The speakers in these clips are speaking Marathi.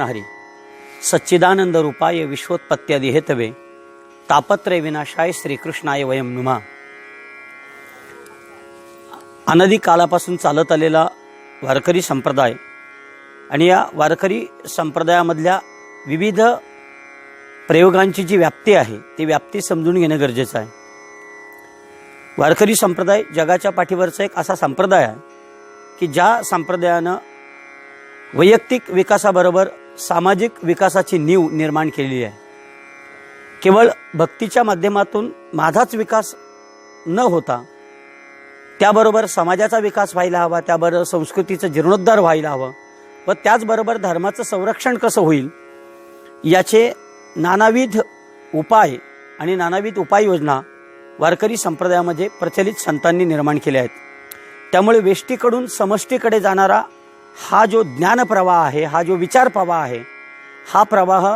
कृष्णहरी सच्चिदानंद रूपाय विश्वोत्पत्त्यादी हेतवे तापत्रय विनाशाय श्रीकृष्णाय वयम नुमा। अनदी कालापासून चालत आलेला वारकरी संप्रदाय आणि या वारकरी संप्रदायामधल्या विविध प्रयोगांची जी व्याप्ती आहे ती व्याप्ती समजून घेणं गरजेचं आहे. वारकरी संप्रदाय जगाच्या पाठीवरचा एक असा संप्रदाय आहे की ज्या संप्रदायानं वैयक्तिक विकासाबरोबर सामाजिक विकासाची नीव निर्माण केलेली आहे. केवळ भक्तीच्या माध्यमातून माझाच विकास न होता त्याबरोबर समाजाचा विकास व्हायला हवा त्याबरोबर संस्कृतीचं जीर्णोद्धार व्हायला हवं व त्याचबरोबर धर्माचं संरक्षण कसं होईल याचे नानाविध उपाय आणि नानाविध उपाययोजना वारकरी संप्रदायामध्ये प्रचलित संतांनी निर्माण केल्या आहेत. त्यामुळे वेष्टीकडून समष्टीकडे जाणारा हा जो ज्ञानप्रवाह आहे हा जो विचार प्रवाह आहे हा प्रवाह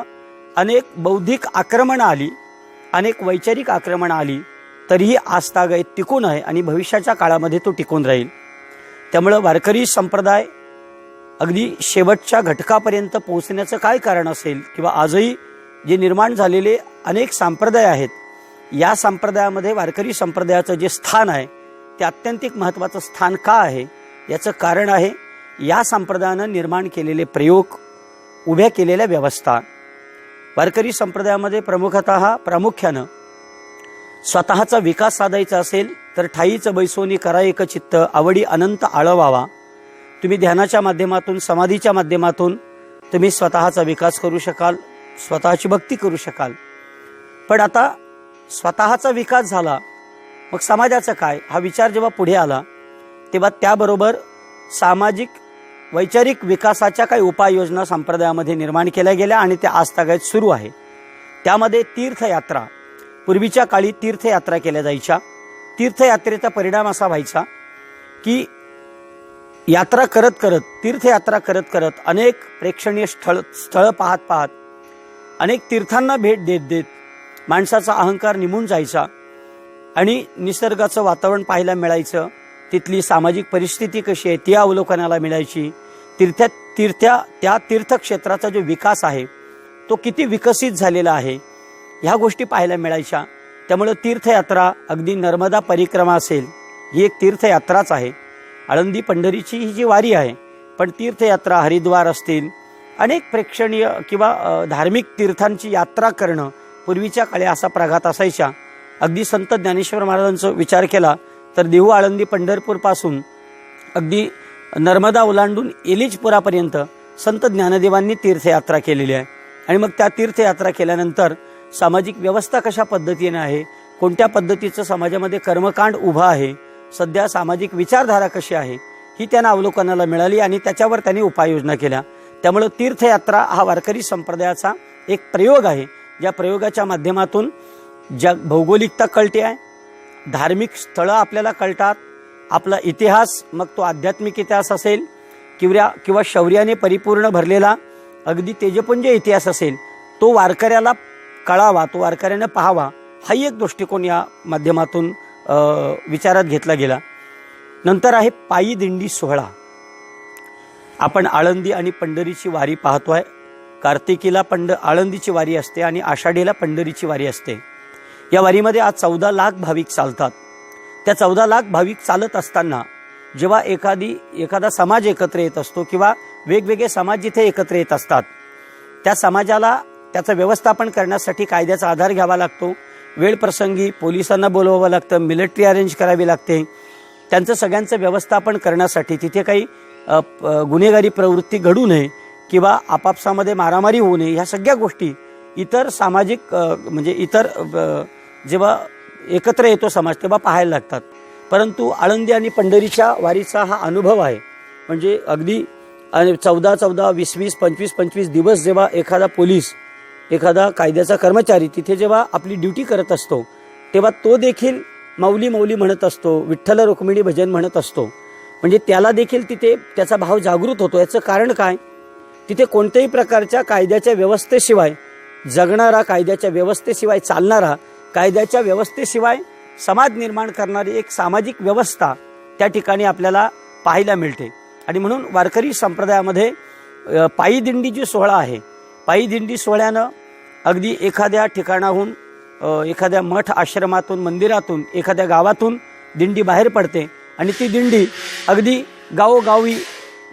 अनेक बौद्धिक आक्रमणं आली अनेक वैचारिक आक्रमणं आली तरीही आस्थागत टिकून आहे आणि भविष्याच्या काळामध्ये तो टिकून राहील. त्यामुळं वारकरी संप्रदाय अगदी शेवटच्या घटकापर्यंत पोहोचण्याचं काय कारण असेल किंवा आजही जे निर्माण झालेले अनेक संप्रदाय आहेत या संप्रदायामध्ये वारकरी संप्रदायाचं जे स्थान आहे ते अत्यंतिक महत्त्वाचं स्थान का आहे याचं कारण आहे. या संप्रदायानं निर्माण केलेले प्रयोग उभ्या केलेल्या व्यवस्था. वारकरी संप्रदायामध्ये प्रमुखतः प्रामुख्यानं स्वतःचा विकास साधायचा असेल तर ठाईचं बैसोनी करा एक चित्त आवडी अनंत आळवावा. तुम्ही ध्यानाच्या माध्यमातून समाधीच्या माध्यमातून तुम्ही स्वतःचा विकास करू शकाल स्वतःची भक्ती करू शकाल. पण आता स्वतःचा विकास झाला मग समाजाचं काय? हा विचार जेव्हा पुढे आला तेव्हा त्याबरोबर सामाजिक वैचारिक विकासाच्या काही उपाययोजना संप्रदायामध्ये निर्माण केल्या गेल्या आणि त्या आजतागायत सुरू आहे. त्यामध्ये तीर्थयात्रा पूर्वीच्या काळी तीर्थयात्रा केल्या जायच्या. तीर्थयात्रेचा परिणाम असा व्हायचा की यात्रा करत करत तीर्थयात्रा करत करत अनेक प्रेक्षणीय स्थळ स्थळं पाहत पाहत अनेक तीर्थांना भेट देत देत माणसाचा अहंकार निमून जायचा आणि निसर्गाचं वातावरण पाहायला मिळायचं. तिथली सामाजिक परिस्थिती कशी आहे ती अवलोकनाला मिळायची. तीर्थ्या तीर्थ्या त्या तीर्थक्षेत्राचा जो विकास आहे तो किती विकसित झालेला आहे ह्या गोष्टी पाहायला मिळायच्या. त्यामुळं तीर्थयात्रा अगदी नर्मदा परिक्रमा असेल ही एक तीर्थयात्राच आहे. आळंदी पंढरीची ही जी वारी आहे पण तीर्थयात्रा हरिद्वार असतील अनेक प्रेक्षणीय किंवा धार्मिक तीर्थांची यात्रा करणं पूर्वीच्या काळी असा प्रघात असायच्या अगदी संत ज्ञानेश्वर महाराजांचा विचार केला तर देहू आळंदी पंढरपूरपासून अगदी नर्मदा ओलांडून एलिजपुरापर्यंत संत ज्ञानदेवांनी तीर्थयात्रा केलेली आहे. आणि मग त्या तीर्थयात्रा केल्यानंतर सामाजिक व्यवस्था कशा पद्धतीने आहे? कोणत्या पद्धतीचं समाजामध्ये कर्मकांड उभं आहे? सध्या सामाजिक विचारधारा कशी आहे? ही त्यांना अवलोकनाला मिळाली आणि त्याच्यावर त्यांनी उपाययोजना केल्या. त्यामुळं तीर्थयात्रा हा वारकरी संप्रदायाचा एक प्रयोग आहे. ज्या प्रयोगाच्या माध्यमातून जग भौगोलिकता कळते आहे. धार्मिक स्थळं आपल्याला कळतात. आपला इतिहास मग तो आध्यात्मिक इतिहास असेल किंवा किंवा शौर्याने परिपूर्ण भरलेला अगदी तेजपुंज इतिहास असेल तो वारकऱ्याला कळावा तो वारकऱ्यानं पाहावा हाही एक दृष्टिकोन या माध्यमातून विचारात घेतला गेला. नंतर आहे पायी दिंडी सोहळा. आपण आळंदी आणि पंढरीची वारी पाहतो आहे कार्तिकीला पंड आळंदीची वारी असते आणि आषाढीला पंढरीची वारी असते. या वारीमध्ये आज चौदा लाख भाविक चालतात. त्या चौदा लाख भाविक चालत असताना जेव्हा एखादी एखादा समाज एकत्र येत असतो किंवा वेगवेगळे समाज जिथे एकत्र येत असतात त्या समाजाला त्याचं व्यवस्थापन करण्यासाठी कायद्याचा आधार घ्यावा लागतो. वेळ प्रसंगी पोलिसांना बोलवावं लागतं मिलिटरी अरेंज करावी लागते. त्यांचं सगळ्यांचं व्यवस्थापन करण्यासाठी तिथे काही प- गुन्हेगारी प्रवृत्ती घडू नये किंवा आपापसामध्ये मारामारी होऊ नये ह्या सगळ्या गोष्टी इतर सामाजिक म्हणजे इतर जेव्हा एकत्र येतो समाज तेव्हा पाहायला लागतात. परंतु आळंदी आणि पंढरीच्या वारीचा हा अनुभव आहे. म्हणजे अगदी आणि चौदा चौदा वीस वीस पंचवीस पंचवीस दिवस जेव्हा एखादा पोलीस एखादा कायद्याचा कर्मचारी तिथे जेव्हा आपली ड्युटी करत असतो तेव्हा तो देखील माऊली माऊली म्हणत असतो विठ्ठल रुक्मिणी भजन म्हणत असतो. म्हणजे त्याला देखील तिथे त्याचा भाव जागृत होतो. याचं कारण काय? तिथे कोणत्याही प्रकारच्या कायद्याच्या व्यवस्थेशिवाय जगणारा कायद्याच्या व्यवस्थेशिवाय चालणारा कायद्याच्या व्यवस्थेशिवाय समाज निर्माण करणारी एक सामाजिक व्यवस्था त्या ठिकाणी आपल्याला पाहायला मिळते. आणि म्हणून वारकरी संप्रदायामध्ये पायी दिंडी जी सोहळा आहे. पायी दिंडी सोहळ्यानं अगदी एखाद्या ठिकाणाहून एखाद्या मठ आश्रमातून मंदिरातून एखाद्या गावातून दिंडी बाहेर पडते. आणि ती दिंडी अगदी गावोगावी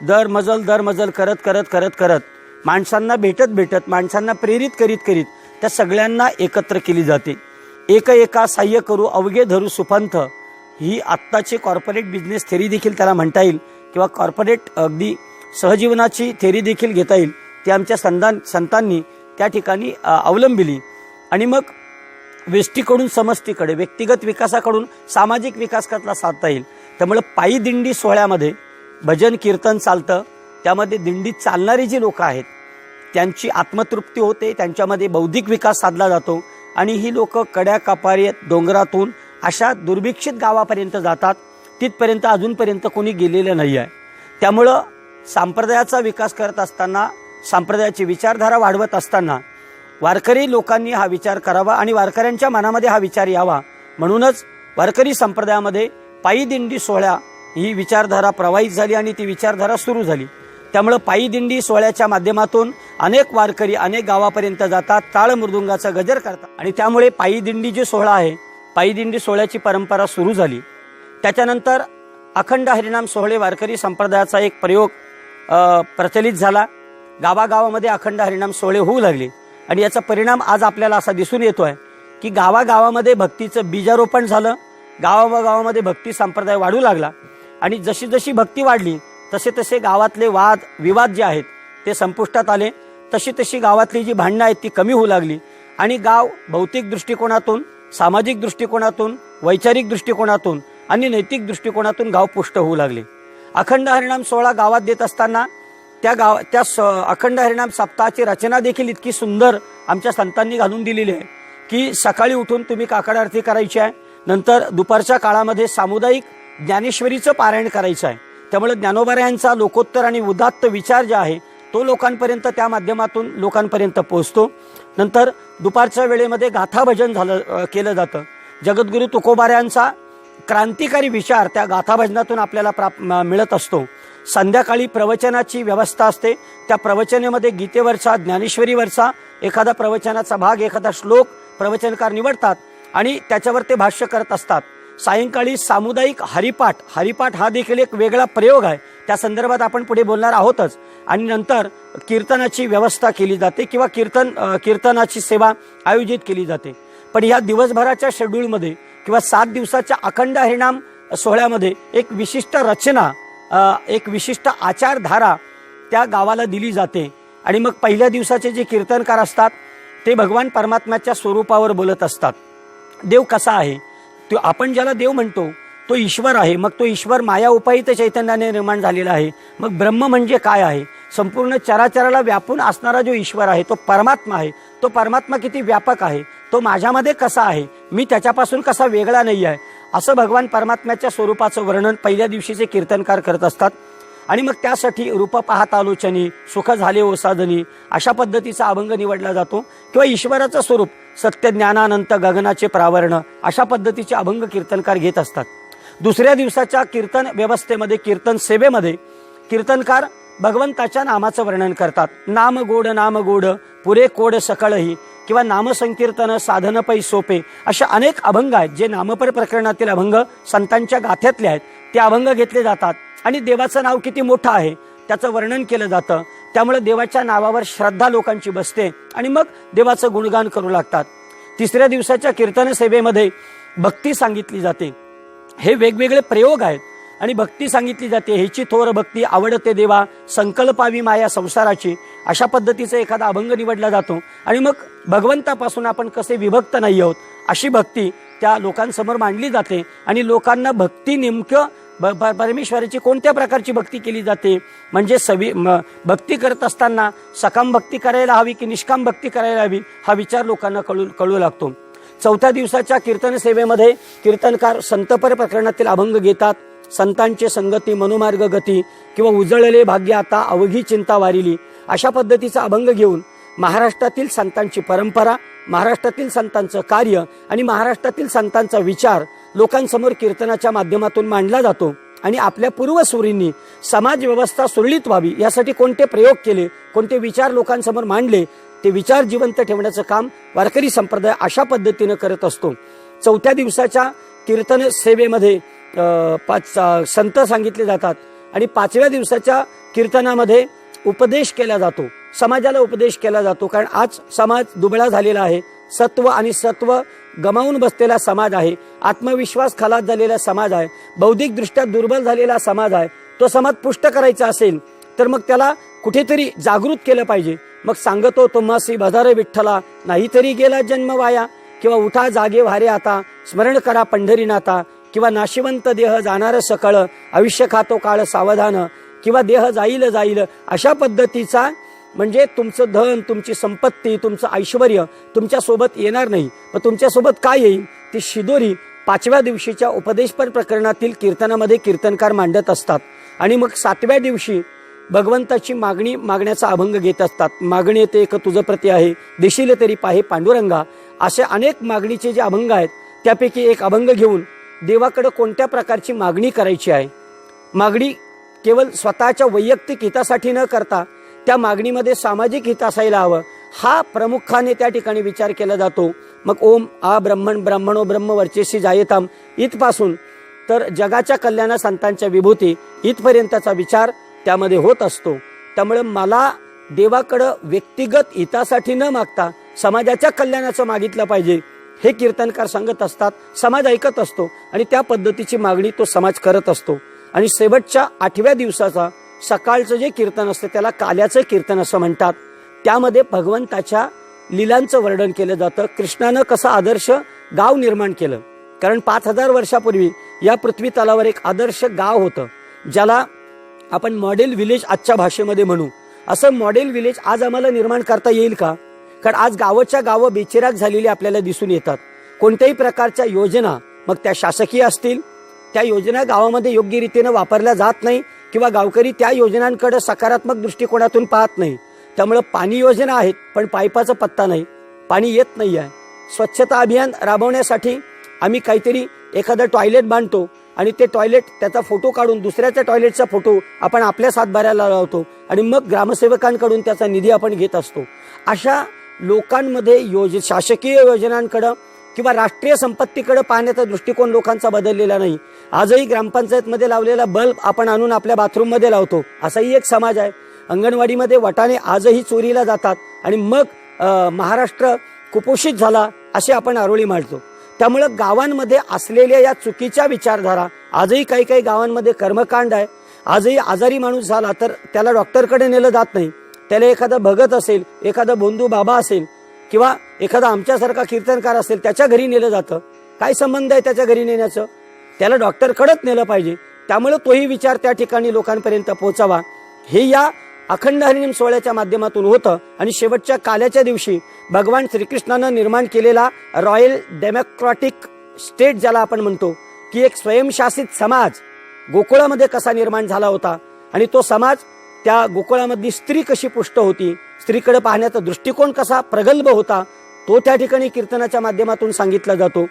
दर मजल दर मजल करत करत करत करत माणसांना भेटत भेटत माणसांना प्रेरित करीत करीत त्या सगळ्यांना एकत्र केली जाते. एक एका साह्य करू अवघे धरू सुपंथ ही आत्ताची कॉर्पोरेट बिझनेस थेरी देखील त्याला म्हणता येईल किंवा कॉर्पोरेट अगदी सहजीवनाची थेरी देखील घेता येईल ती आमच्या संतान संतांनी त्या ठिकाणी अवलंबिली. आणि मग वेष्टीकडून समष्टीकडे व्यक्तिगत विकासाकडून सामाजिक विकास साधता येईल. त्यामुळे पायी दिंडी सोहळ्यामध्ये भजन कीर्तन चालतं. त्यामध्ये दिंडीत चालणारी जी लोकं आहेत त्यांची आत्मतृप्ती होते त्यांच्यामध्ये बौद्धिक विकास साधला जातो. आणि ही लोक कड्या कपारी डोंगरातून. अशा दुर्भिक्षित गावापर्यंत जातात. तिथपर्यंत अजूनपर्यंत कोणी गेलेलं नाही आहे त्यामुळं संप्रदायाचा विकास करत असताना संप्रदायाची विचारधारा वाढवत असताना वारकरी लोकांनी हा विचार करावा आणि वारकऱ्यांच्या मनामध्ये हा विचार यावा. म्हणूनच वारकरी संप्रदायामध्ये पायी दिंडी सोहळ्या ही विचारधारा प्रवाहित झाली आणि ती विचारधारा सुरू झाली. त्यामुळं पायी दिंडी सोहळ्याच्या माध्यमातून अनेक वारकरी अनेक गावापर्यंत जातात टाळ मृदुंगाचा गजर करतात. आणि त्यामुळे पायी दिंडी जी सोहळा आहे पायी दिंडी सोहळ्याची परंपरा सुरू झाली. त्याच्यानंतर अखंड हरिनाम सोहळे वारकरी संप्रदायाचा एक प्रयोग प्रचलित झाला. गावागावामध्ये अखंड हरिनाम सोहळे होऊ लागले. आणि याचा परिणाम आज आपल्याला असा दिसून येतो आहे की गावागावामध्ये भक्तीचं बीजारोपण झालं. गावागावामध्ये भक्ती संप्रदाय वाढू लागला. आणि जशी जशी भक्ती वाढली तसे तसे गावातले वाद विवाद जे आहेत ते संपुष्टात आले. तशी तशी गावातली जी भांडणं आहेत ती कमी होऊ लागली. आणि गाव भौतिक दृष्टिकोनातून सामाजिक दृष्टिकोनातून वैचारिक दृष्टिकोनातून आणि नैतिक दृष्टिकोनातून गाव पुष्ट होऊ लागले. अखंड हरिणाम सोहळा गावात देत असताना त्या गाव त्या स अखंड हरिणाम सप्ताहाची रचना देखील इतकी सुंदर आमच्या संतांनी घालून दिलेली आहे की सकाळी उठून तुम्ही काकड आरती करायची आहे नंतर दुपारच्या काळामध्ये सामुदायिक ज्ञानेश्वरीचं पारायण करायचं आहे. त्यामुळे ज्ञानोबऱ्यांचा लोकोत्तर आणि उदात्त विचार जे आहे तो लोकांपर्यंत त्या माध्यमातून लोकांपर्यंत पोहोचतो. नंतर दुपारच्या वेळेमध्ये गाथाभजन झालं केलं जातं. जगद्गुरु तुकोबाऱ्यांचा क्रांतिकारी विचार त्या गाथाभजनातून आपल्याला प्राप मिळत असतो. संध्याकाळी प्रवचनाची व्यवस्था असते. त्या प्रवचनेमध्ये गीतेवरचा ज्ञानेश्वरीवरचा एखादा प्रवचनाचा भाग एखादा श्लोक प्रवचनकार निवडतात आणि त्याच्यावर ते भाष्य करत असतात. सायंकाळी सामुदायिक हरिपाठ हरिपाठ हा देखील एक वेगळा प्रयोग आहे. त्या संदर्भात आपण पुढे बोलणार आहोतच. आणि नंतर कीर्तनाची व्यवस्था केली जाते किंवा कीर्तन कीर्तनाची सेवा आयोजित केली जाते. पण ह्या दिवसभराच्या शेड्यूलमध्ये किंवा सात दिवसाच्या अखंड हरिणाम सोहळ्यामध्ये एक विशिष्ट रचना एक विशिष्ट आचारधारा त्या गावाला दिली जाते. आणि मग पहिल्या दिवसाचे जे कीर्तनकार असतात ते भगवान परमात्म्याच्या स्वरूपावर बोलत असतात. देव कसा आहे? तो आपण ज्याला देव म्हणतो तो ईश्वर आहे. मग तो ईश्वर माया उपायित चैतन्याने निर्माण झालेला आहे. मग ब्रह्म म्हणजे काय आहे? संपूर्ण चराचराला व्यापून असणारा जो ईश्वर आहे तो परमात्मा आहे. तो परमात्मा किती व्यापक आहे? तो माझ्यामध्ये कसा आहे? मी त्याच्यापासून कसा वेगळा नाही आहे? असं भगवान परमात्म्याच्या स्वरूपाचं वर्णन पहिल्या दिवशीचे कीर्तनकार करत असतात. आणि मग त्यासाठी रूप पाहत आलोचनी सुख झाले ओसाधनी अशा पद्धतीचा अभंग निवडला जातो. किंवा ईश्वराचं स्वरूप सत्यज्ञानानंत गगनाचे प्रावरण अशा पद्धतीचे अभंग कीर्तनकार घेत असतात. दुसऱ्या दिवसाच्या कीर्तन व्यवस्थेमध्ये कीर्तन सेवेमध्ये कीर्तनकार भगवंताच्या नामाचं वर्णन करतात. नाम गोड नाम गोड पुरे कोड सकळही किंवा नामसंकीर्तन साधन पै सोपे अशा अनेक अभंग आहेत जे नामपर प्रकरणातील अभंग संतांच्या गाथ्यातले आहेत. ते अभंग घेतले जातात आणि देवाचं नाव किती मोठं आहे त्याचं वर्णन केलं जातं. त्यामुळे देवाच्या नावावर श्रद्धा लोकांची बसते आणि मग देवाचं गुणगान करू लागतात. तिसऱ्या दिवसाच्या कीर्तन सेवेमध्ये भक्ती सांगितली जाते. हे वेगवेगळे प्रयोग आहेत आणि भक्ती सांगितली जाते. ह्याची थोर भक्ती आवडते देवा संकल्पावी माया संसाराची. अशा पद्धतीचा एखादा अभंग निवडला जातो. आणि मग भगवंतापासून आपण कसे विभक्त नाही आहोत अशी भक्ती त्या लोकांसमोर मांडली जाते आणि लोकांना भक्ती नेमकं ब- परमेश्वराची कोणत्या प्रकारची भक्ती केली जाते? म्हणजे सवी भक्ती करत असताना सकाम भक्ती करायला हवी की निष्काम भक्ती करायला हवी हा विचार लोकांना कळू कळू लागतो. चौथ्या दिवसाच्या कीर्तन सेवेमध्ये कीर्तनकार संतपर प्रकरणातील अभंग घेतात. संतांचे संगती मनोमार्ग गती किंवा उजळले भाग्य आता अवघी चिंता वारिली. अशा पद्धतीचा अभंग घेऊन महाराष्ट्रातील संतांची परंपरा महाराष्ट्रातील संतांचं कार्य आणि महाराष्ट्रातील संतांचा विचार लोकांसमोर कीर्तनाच्या माध्यमातून मांडला जातो आणि आपल्या पूर्वसुरींनी समाज व्यवस्था सुरळीत व्हावी यासाठी कोणते प्रयोग केले कोणते विचार लोकांसमोर मांडले ते विचार जिवंत ठेवण्याचं काम वारकरी संप्रदाय अशा पद्धतीनं करत असतो. चौथ्या दिवसाच्या कीर्तन सेवेमध्ये पाच संत सांगितले जातात आणि पाचव्या दिवसाच्या कीर्तनामध्ये उपदेश केला जातो. समाजाला उपदेश केला जातो. कारण आज समाज दुबळा झालेला आहे. सत्व आणि सत्व गमावून बसलेला समाज आहे. आत्मविश्वास खलास झालेला समाज आहे. बौद्धिकदृष्ट्या दुर्बल झालेला समाज आहे. तो समाज पुष्ट करायचा असेल तर मग त्याला कुठेतरी जागृत केलं पाहिजे. मग सांगतो तुम्हासी भदारे विठ्ठला नाहीतरी गेला जन्म वाया किंवा उठा जागे वारे आता स्मरण करा पंढरीनाथा किंवा नाशिवंत देह जाणार सकळ आयुष्य खातो काळ सावधान किंवा देह जाईल जाईल अशा पद्धतीचा म्हणजे तुमचं धन तुमची संपत्ती तुमचं ऐश्वर तुमच्यासोबत येणार नाही. पण तुमच्यासोबत काय येईल? ती शिदोरी पाचव्या दिवशीच्या उपदेशपर प्रकरणातील कीर्तनामध्ये कीर्तनकार मांडत असतात. आणि मग सातव्या दिवशी भगवंताची मागणी मागण्याचा अभंग घेत असतात. मागणी येते एक तुझं प्रती आहे देशील तरी पाहे पांडुरंगा. असे अनेक मागणीचे जे अभंग आहेत त्यापैकी एक अभंग घेऊन देवाकडे कोणत्या प्रकारची मागणी करायची आहे? मागणी केवळ स्वतःच्या वैयक्तिक हितासाठी न करता त्या मागणीमध्ये सामाजिक हित असायला हवं. हा प्रमुखाने त्या ठिकाणी विचार केला जातो. मग ओम आ ब्रह्मण ब्राह्मणो ब्रह्म वर्चेशी जायताम. इथपासून तर जगाच्या कल्याणा संतांच्या विभूती इथपर्यंतचा विचार त्यामध्ये होत असतो. त्यामुळे मला देवाकडं व्यक्तिगत हितासाठी न मागता समाजाच्या कल्याणाचं मागितलं पाहिजे. हे कीर्तनकार सांगत असतात समाज ऐकत असतो आणि त्या पद्धतीची मागणी तो समाज करत असतो. आणि शेवटच्या आठव्या दिवसाचा सकाळचं जे कीर्तन असतं त्याला काल्याचं कीर्तन असं म्हणतात. त्यामध्ये भगवंताच्या लिलांचं वर्णन केलं जातं. कृष्णानं कसं आदर्श गाव निर्माण केलं. कारण पाच हजार वर्षापूर्वी या पृथ्वी तलावर एक आदर्श गाव होतं ज्याला आपण मॉडेल विलेज आजच्या भाषेमध्ये म्हणू. असं मॉडेल विलेज आज आम्हाला निर्माण करता येईल का? कारण आज गावाच्या गावं बेचिराग झालेली आपल्याला दिसून येतात. कोणत्याही प्रकारच्या योजना मग त्या शासकीय असतील त्या योजना गावामध्ये योग्य रीतीनं वापरल्या जात नाही किंवा गावकरी त्या योजनांकडे सकारात्मक दृष्टिकोनातून पाहत नाही. त्यामुळं पाणी योजना आहेत पण पाईपाचा पत्ता नाही. पाणी येत नाही आहे. स्वच्छता अभियान राबवण्यासाठी आम्ही काहीतरी एखादं टॉयलेट बांधतो आणि ते टॉयलेट त्याचा फोटो काढून दुसऱ्याच्या टॉयलेटचा फोटो आपण आपल्या सातबाऱ्याला लावतो आणि मग ग्रामसेवकांकडून त्याचा निधी आपण घेत असतो. अशा लोकांमध्ये योज शासकीय योजनांकडं किंवा राष्ट्रीय संपत्तीकडे पाहण्याचा दृष्टिकोन लोकांचा बदललेला नाही. आजही ग्रामपंचायतमध्ये लावलेला बल्ब आपण आणून आपल्या बाथरूममध्ये लावतो. असाही एक समाज आहे. अंगणवाडीमध्ये वटाणे आजही चोरीला जातात आणि मग महाराष्ट्र कुपोषित झाला असे आपण आरोळी मांडतो. त्यामुळं गावांमध्ये असलेल्या या चुकीच्या विचारधारा आजही काही काही गावांमध्ये कर्मकांड आहे. आजही आजारी माणूस झाला तर त्याला डॉक्टरकडे नेलं जात नाही. त्याला एखादा भगत असेल एखादा बोंधू बाबा असेल किंवा एखादा आमच्यासारखा कीर्तनकार असेल त्याच्या घरी नेलं जातं. काय संबंध आहे त्याच्या घरी नेण्याचं? त्याला डॉक्टरकडेच नेलं पाहिजे. त्यामुळे तोही विचार त्या ठिकाणी लोकांपर्यंत पोहोचावा. हे या अखंड हरिनिम सोहळ्याच्या माध्यमातून होतं. आणि शेवटच्या काल्याच्या दिवशी भगवान श्रीकृष्णानं निर्माण केलेला रॉयल डेमोक्रॅटिक स्टेट ज्याला आपण म्हणतो की एक स्वयंशासित समाज गोकुळामध्ये कसा निर्माण झाला होता. आणि तो समाज त्या गोकुळामधली स्त्री कशी पुष्ट होती स्त्रीकडे पाहण्याचा दृष्टिकोन कसा प्रगल्भ होता तो त्या ठिकाणी कीर्तनाच्या माध्यमातून सांगितला जातो.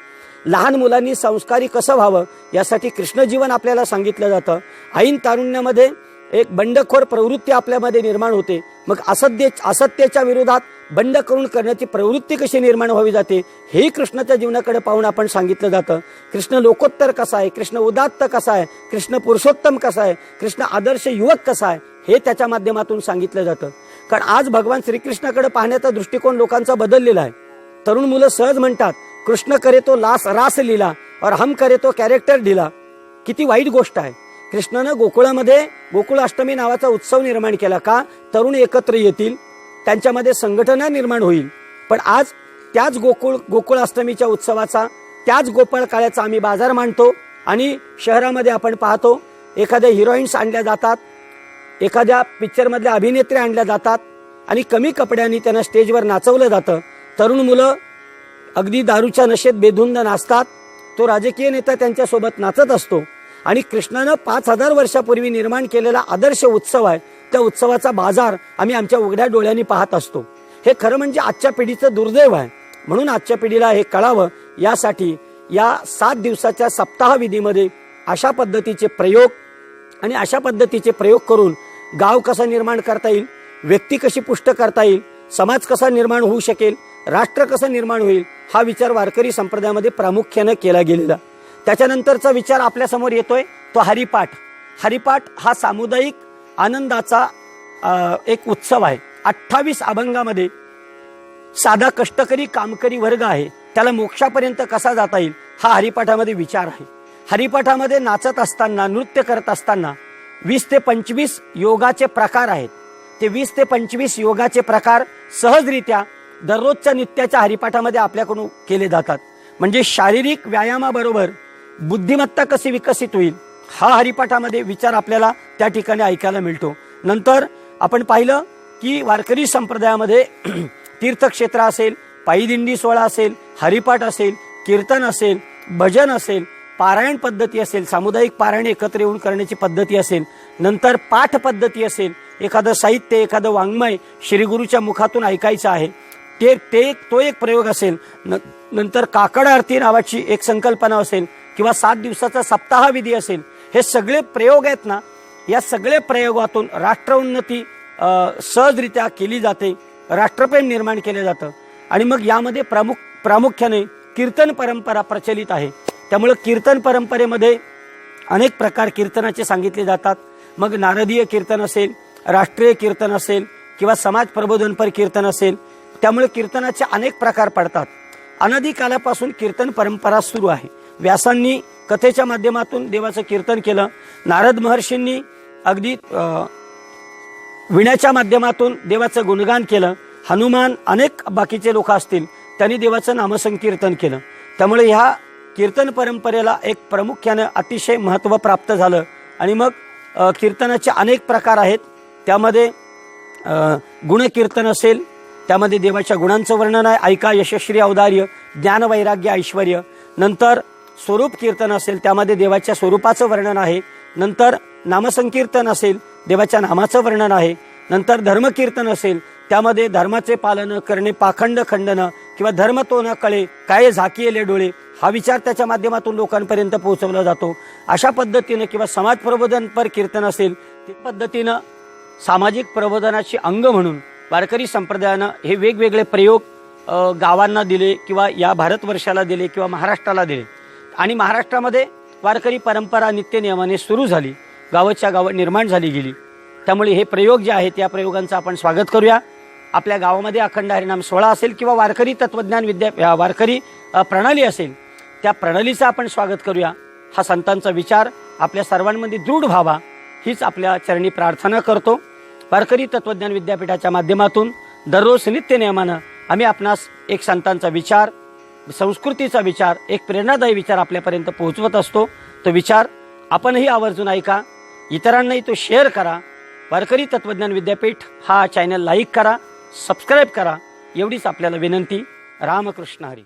लहान मुलांनी संस्कारी कसं व्हावं यासाठी कृष्णजीवन आपल्याला सांगितलं जातं. ऐन तारुण्यामध्ये एक बंडखोर प्रवृत्ती आपल्यामध्ये निर्माण होते. मग असत्य असत्याच्या विरोधात बंड करून करण्याची प्रवृत्ती कशी निर्माण व्हावी जाते हेही कृष्णाच्या जीवनाकडे पाहून आपण सांगितलं जातं. कृष्ण लोकोत्तर कसा आहे? कृष्ण उदात्त कसा आहे? कृष्ण पुरुषोत्तम कसा आहे? कृष्ण आदर्श युवक कसा आहे? हे त्याच्या माध्यमातून सांगितलं जातं. कारण आज भगवान श्रीकृष्णाकडे पाहण्याचा दृष्टिकोन लोकांचा बदललेला आहे. तरुण मुलं सहज म्हणतात कृष्ण करे तो लास रास लिला और हम करे तो कॅरेक्टर दिला किती वाईट गोष्ट आहे. कृष्णानं गोकुळामध्ये गोकुळाष्टमी नावाचा उत्सव निर्माण केला का? तरुण एकत्र येतील त्यांच्यामध्ये संघटना निर्माण होईल. पण आज त्याच गोकुळ गोकुळाष्टमीच्या उत्सवाचा त्याच गोपाळ काळ्याचा आम्ही बाजार मांडतो आणि शहरामध्ये आपण पाहतो एखाद्या हिरोईन्स आणल्या जातात एखाद्या पिक्चरमधल्या अभिनेत्री आणल्या जातात आणि कमी कपड्यांनी त्यांना स्टेजवर नाचवलं जातं. तरुण मुलं अगदी दारूच्या नशेत बेधुंद नाचतात. तो राजकीय नेता त्यांच्यासोबत नाचत असतो. आणि कृष्णानं पाच हजार वर्षापूर्वी निर्माण केलेला आदर्श उत्सव आहे त्या उत्सवाचा बाजार आम्ही आमच्या उघड्या डोळ्यांनी पाहत असतो. हे खरं म्हणजे आजच्या पिढीचं दुर्दैव आहे. म्हणून आजच्या पिढीला हे कळावं यासाठी या सात दिवसाच्या सप्ताह विधीमध्ये अशा पद्धतीचे प्रयोग आणि अशा पद्धतीचे प्रयोग करून गाव कसा निर्माण करता येईल व्यक्ती कशी पुष्ट करता येईल समाज कसा निर्माण होऊ शकेल राष्ट्र कसं निर्माण होईल हा विचार वारकरी संप्रदायामध्ये प्रामुख्यानं केला गेलेला. त्याच्यानंतरचा विचार आपल्यासमोर येतोय तो हरिपाठ. हरिपाठ हा सामुदायिक आनंदाचा एक उत्सव आहे. अठ्ठावीस अभंगामध्ये साधा कष्टकरी कामकरी वर्ग आहे. त्याला मोक्षापर्यंत कसा जाता येईल हा हरिपाठामध्ये विचार आहे. हरिपाठामध्ये नाचत असताना नृत्य करत असताना वीस ते पंचवीस योगाचे प्रकार आहेत. ते वीस ते पंचवीस योगाचे प्रकार सहजरित्या दररोजच्या नित्याच्या हरिपाठामध्ये आपल्याकडून केले जातात. म्हणजे शारीरिक व्यायामाबरोबर बुद्धिमत्ता कशी विकसित होईल हा हरिपाठामध्ये विचार आपल्याला त्या ठिकाणी ऐकायला मिळतो. नंतर आपण पाहिलं की वारकरी संप्रदायामध्ये तीर्थक्षेत्र असेल पायीदिंडी सोहळा असेल हरिपाठ असेल कीर्तन असेल भजन असेल पारायण पद्धती असेल सामुदायिक पारायण एकत्र येऊन करण्याची पद्धती असेल नंतर पाठ पद्धती असेल एखादं साहित्य एखादं वाङ्मय श्रीगुरूच्या मुखातून ऐकायचं आहे. ते ते एक तो एक प्रयोग असेल. न, नंतर काकड आरती नावाची एक संकल्पना असेल किंवा सात दिवसाचा सप्ताह विधी असेल. हे सगळे प्रयोग आहेत ना या सगळ्या प्रयोगातून राष्ट्रउन्नती सहजरित्या केली जाते राष्ट्रप्रेम निर्माण केलं जातं. आणि मग यामध्ये प्रामुख प्रामुख्याने कीर्तन परंपरा प्रचलित आहे. त्यामुळं कीर्तन परंपरेमध्ये अनेक प्रकार कीर्तनाचे सांगितले जातात. मग नारदीय कीर्तन असेल राष्ट्रीय कीर्तन असेल किंवा समाज प्रबोधनपर कीर्तन असेल त्यामुळे कीर्तनाचे अनेक प्रकार पडतात. अनादी कालापासून कीर्तन परंपरा सुरू आहे. व्यासांनी कथेच्या माध्यमातून देवाचं कीर्तन केलं. नारद महर्षींनी अगदी विण्याच्या माध्यमातून देवाचं गुणगान केलं. हनुमान अनेक बाकीचे लोक असतील त्यांनी देवाचं नामसंकीर्तन केलं. त्यामुळे ह्या कीर्तन परंपरेला एक प्रामुख्यानं अतिशय महत्त्व प्राप्त झालं. आणि मग कीर्तनाचे अनेक प्रकार आहेत. त्यामध्ये गुणकीर्तन असेल त्यामध्ये देवाच्या गुणांचं वर्णन आहे. ऐका यशस्वी औदार्य ज्ञान वैराग्य ऐश्वर नंतर स्वरूप कीर्तन असेल त्यामध्ये देवाच्या स्वरूपाचं वर्णन आहे. नंतर नामसंकीर्तन असेल देवाच्या नामाचं वर्णन आहे. नंतर धर्मकीर्तन असेल त्यामध्ये धर्माचे पालन करणे पाखंड खंडन किंवा धर्म तो न कळे काय झाकीले डोळे हा विचार त्याच्या माध्यमातून लोकांपर्यंत पोहोचवला जातो. अशा पद्धतीनं किंवा समाज प्रबोधनपर कीर्तन असेल ते पद्धतीनं सामाजिक प्रबोधनाचे अंग म्हणून वारकरी संप्रदायानं हे वेगवेगळे प्रयोग गावांना दिले किंवा या भारतवर्षाला दिले किंवा महाराष्ट्राला दिले. आणि महाराष्ट्रामध्ये वारकरी परंपरा नित्यनियमाने सुरू झाली. गावाच्या गावात निर्माण झाली गेली. त्यामुळे हे प्रयोग जे आहेत या प्रयोगांचं आपण स्वागत करूया. आपल्या गावामध्ये अखंड हरिनाम सोहळा असेल किंवा वारकरी तत्वज्ञान विद्या वारकरी प्रणाली असेल त्या प्रणालीचं आपण स्वागत करूया. हा संतांचा विचार आपल्या सर्वांमध्ये दृढ व्हावा हीच आपल्या चरणी प्रार्थना करतो. वारकरी तत्वज्ञान विद्यापीठाच्या माध्यमातून दररोज नित्य नियमानं आम्ही आपणास एक संतांचा विचार संस्कृतीचा विचार एक प्रेरणादायी विचार आपल्यापर्यंत पोहोचवत असतो. तो विचार आपणही आवर्जून ऐका. इतरांनाही तो शेअर करा. वारकरी तत्वज्ञान विद्यापीठ हा चॅनल लाईक करा सबस्क्राईब करा. एवढीच आपल्याला विनंती. रामकृष्ण हरी.